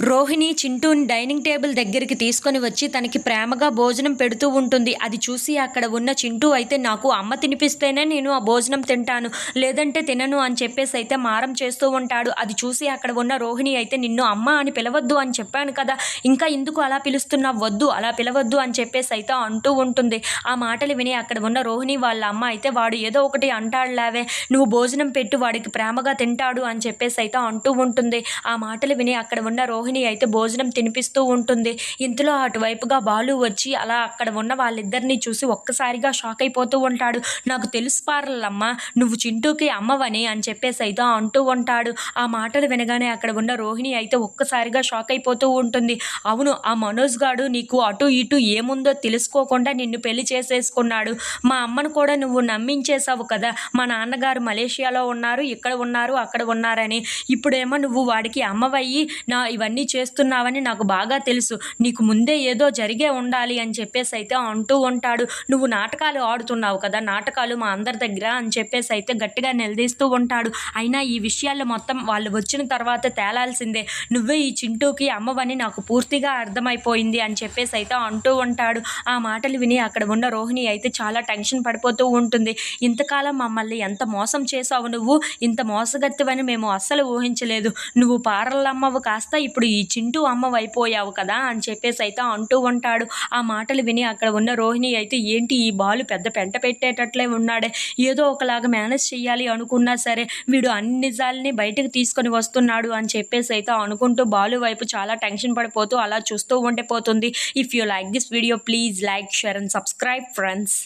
Rohini చింటూని dining table దగ్గరికి తీసుకొని వచ్చి తనకి ప్రేమగా భోజనం పెడుతూ ఉంటుంది. అది చూసి అక్కడ ఉన్న చింటూ అయితే నాకు అమ్మ తినిపిస్తేనే నేను ఆ భోజనం తింటాను. లేదంటే తినను అని చెప్పేసి అయితే మారం చేస్తూ ఉంటాడు. అది చూసి అక్కడ ఉన్న రోహిణి అయితే నిన్ను అమ్మ అని పిలవద్దు అని చెప్పాను కదా. ఇంకా ఎందుకు అలా పిలుస్తున్నావు? వద్దు అలా పిలవద్దు అని చెప్పేసి అయితే అంటూ ఉంటుంది. ఆ మాటలు విని అక్కడ ఉన్న రోహిణి వాళ్ళ అమ్మ అయితే వాడు ఏదో ఒకటి అంటాడులావే. నువ్వు భోజనం పెట్టు వాడికి ప్రేమగా తింటాడు అని చెప్పేసి అయితే అంటూ ఉంటుంది. ఆ మాటలు విని అక్కడ ఉన్న రోహిణి అయితే భోజనం తినిపిస్తూ ఉంటుంది. ఇంతలో అటువైపుగా బాలు వచ్చి అలా అక్కడ ఉన్న వాళ్ళిద్దరిని చూసి ఒక్కసారిగా షాక్ అయిపోతూ ఉంటాడు. నాకు తెలుసు పార్లమ్మ నువ్వు చింటూకి అమ్మవని అని చెప్పేసి అయితే అంటూ ఉంటాడు. ఆ మాటలు వినగానే అక్కడ ఉన్న రోహిణి అయితే ఒక్కసారిగా షాక్ అయిపోతూ ఉంటుంది. అవును ఆ మనోజ్ గాడు నీకు అటు ఇటు ఏముందో తెలుసుకోకుండా నిన్ను పెళ్ళి చేసేసుకున్నాడు. మా అమ్మను కూడా నువ్వు నమ్మించేశావు కదా. మా నాన్నగారు మలేషియాలో ఉన్నారు ఇక్కడ ఉన్నారు అక్కడ ఉన్నారని. ఇప్పుడేమో నువ్వు వాడికి అమ్మవయ్యి నా ఇవన్నీ చేస్తున్నావని నాకు బాగా తెలుసు. నీకు ముందే ఏదో జరిగే ఉండాలి అని చెప్పేసి అయితే అంటూ ఉంటాడు. నువ్వు నాటకాలు ఆడుతున్నావు కదా నాటకాలు మా అందరి దగ్గర అని చెప్పేసి అయితే గట్టిగా నిలదీస్తూ ఉంటాడు. అయినా ఈ విషయాలు మొత్తం వాళ్ళు వచ్చిన తర్వాత తేలాల్సిందే. నువ్వే ఈ చింటూకి అమ్మవని నాకు పూర్తిగా అర్థమైపోయింది అని చెప్పేసి అయితే అంటూ ఉంటాడు. ఆ మాటలు విని అక్కడ ఉన్న రోహిణి అయితే చాలా టెన్షన్ పడిపోతూ ఉంటుంది. ఇంతకాలం మమ్మల్ని ఎంత మోసం చేసావు నువ్వు? ఇంత మోసగత్తివని మేము అస్సలు ఊహించలేదు. నువ్వు పారలమ్మవు కాస్త ఇప్పుడు ఈ చింటూ అమ్మవైపోయావు అయిపోయావు కదా అని చెప్పేసి అయితే అంటూ ఉంటాడు. ఆ మాటలు విని అక్కడ ఉన్న రోహిణి అయితే ఏంటి ఈ బాలు పెద్ద పెంట పెట్టేటట్లే ఉన్నాడే? ఏదో ఒకలాగా మేనేజ్ చేయాలి అనుకున్నా సరే వీడు అన్ని నిజాలని బయటకు తీసుకొని వస్తున్నాడు అని చెప్పేసి అయితే అనుకుంటూ బాలు వైపు చాలా టెన్షన్ పడిపోతూ అలా చూస్తూ ఉండిపోతుంది. If you like this video please like share and subscribe friends